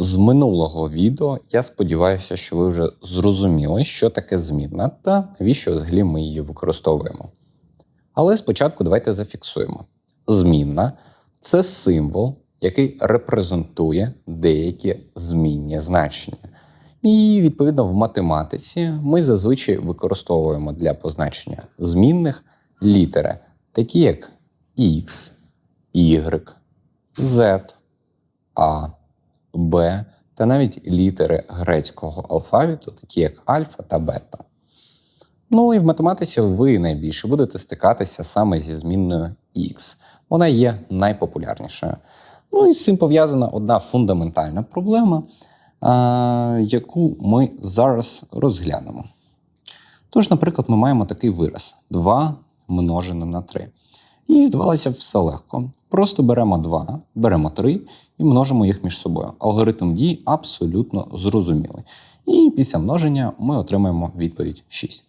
З минулого відео я сподіваюся, що ви вже зрозуміли, що таке змінна та навіщо взагалі ми її використовуємо. Але спочатку давайте зафіксуємо: змінна це символ, який репрезентує деякі змінні значення. І відповідно в математиці ми зазвичай використовуємо для позначення змінних літери, такі як X, Y, Z, А, Б та навіть літери грецького алфавіту, такі як альфа та бета. Ну і в математиці ви найбільше будете стикатися саме зі змінною X. Вона є найпопулярнішою. Ну і з цим пов'язана одна фундаментальна проблема, а, яку ми зараз розглянемо. Тож, наприклад, ми маємо такий вираз: 2 множене на 3. І здавалося все легко. Просто беремо 2, беремо 3 і множимо їх між собою. Алгоритм дій абсолютно зрозумілий. І після множення ми отримаємо відповідь 6.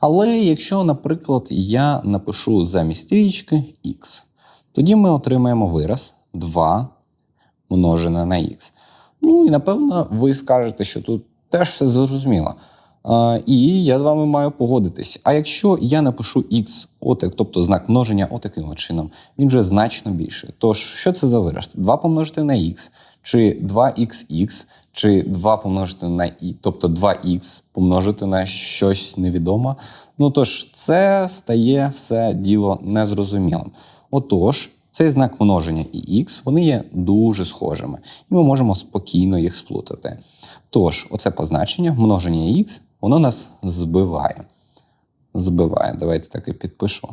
Але якщо, наприклад, я напишу замість трієчки x, тоді ми отримаємо вираз 2 множене на х. Ну і напевно ви скажете, що тут теж все зрозуміло. І я з вами маю погодитись. А якщо я напишу x, отак, тобто знак множення отаким от чином, він вже значно більший. Тож, що це за вираз? 2 помножити на x, чи 2xx, чи 2 помножити на і, тобто 2х помножити на щось невідоме. Ну тож, це стає все діло незрозумілим. Отож, цей знак множення і х вони є дуже схожими, і ми можемо спокійно їх сплутати. Тож, оце позначення множення х, воно нас збиває. Збиває, давайте так і підпишу.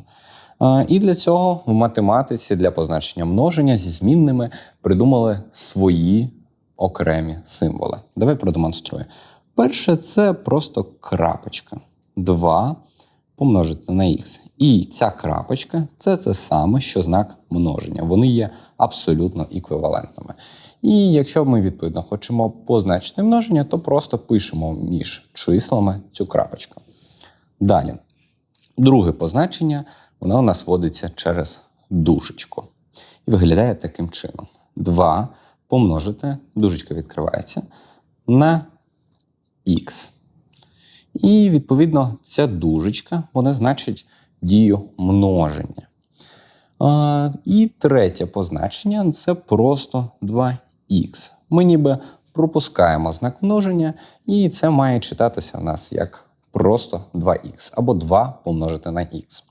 І для цього в математиці для позначення множення зі змінними придумали свої окремі символи. Давай продемонструю. Перше, це просто крапочка. 2 помножити на х. І ця крапочка це те саме, що знак множення. Вони є абсолютно еквівалентними. І якщо ми відповідно хочемо позначити множення, то просто пишемо між числами цю крапочку. Далі, друге позначення, воно у нас вводиться через дужечку. І виглядає таким чином: 2 помножити, дужечка відкривається, на х. І, відповідно, ця дужечка вона значить дію множення. А, І третє позначення це просто 2х. Ми ніби пропускаємо знак множення, і це має читатися у нас як просто 2х або 2 помножити на х.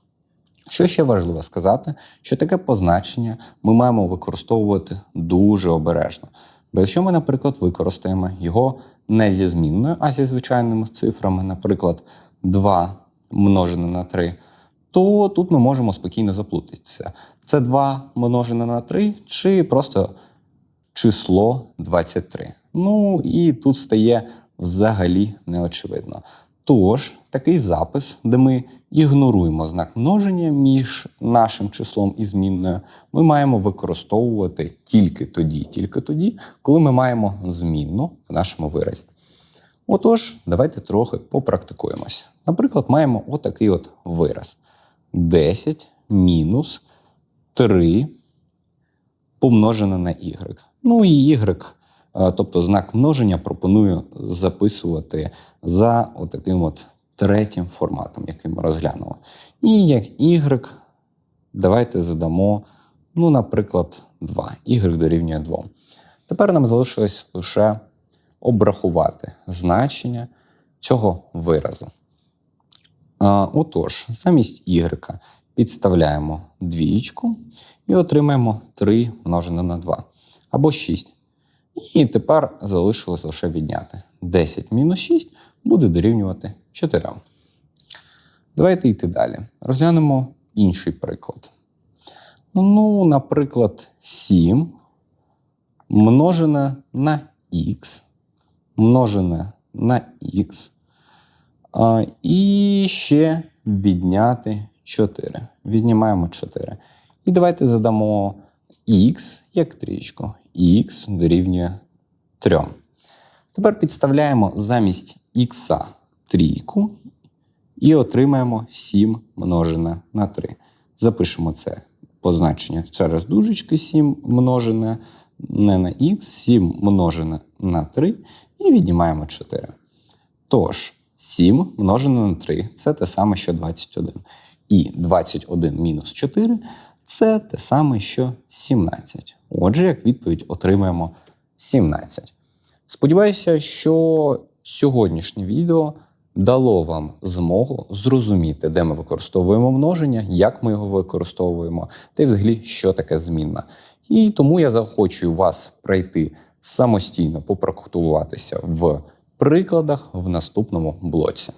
Що ще важливо сказати, що таке позначення ми маємо використовувати дуже обережно. Бо якщо ми, наприклад, використаємо його не зі змінною, а зі звичайними цифрами, наприклад, 2 множене на 3, то тут ми можемо спокійно заплутатися. Це 2 множене на 3 чи просто число 23. Ну і тут стає взагалі неочевидно. Тож, такий запис, де ми ігноруємо знак множення між нашим числом і змінною, ми маємо використовувати тільки тоді, тільки тоді, коли ми маємо змінну в нашому виразі. Отож, давайте трохи попрактикуємося. Наприклад, маємо отакий от вираз: 10 мінус 3 помножене на y. Ну і y, тобто знак множення, пропоную записувати за отаким от третім форматом, який ми розглянули. І як y, давайте задамо, ну, наприклад, 2. y дорівнює 2. Тепер нам залишилось лише обрахувати значення цього виразу. А, Отож, замість y підставляємо двічку і отримаємо 3 множене на 2 або 6. І тепер залишилось лише відняти. 10 мінус 6 буде дорівнювати 4. Давайте йти далі. Розглянемо інший приклад. Ну, наприклад, 7 множене на х, множене на х, і ще відняти 4. Віднімаємо 4. І давайте задамо х як трічку. х дорівнює 3. Тепер підставляємо замість х трійку і отримаємо 7 множене на 3. Запишемо це позначення через дужечки 7 множене не на х, 7 множене на 3 і віднімаємо 4. Тож, 7 множене на 3 це те саме, що 21. І 21 мінус 4 це те саме, що 17. Отже, як відповідь отримаємо 17. Сподіваюся, що сьогоднішнє відео дало вам змогу зрозуміти, де ми використовуємо множення, як ми його використовуємо, та й взагалі, що таке змінна. І тому я заохочую вас пройти самостійно попрактикуватися в прикладах в наступному блоці.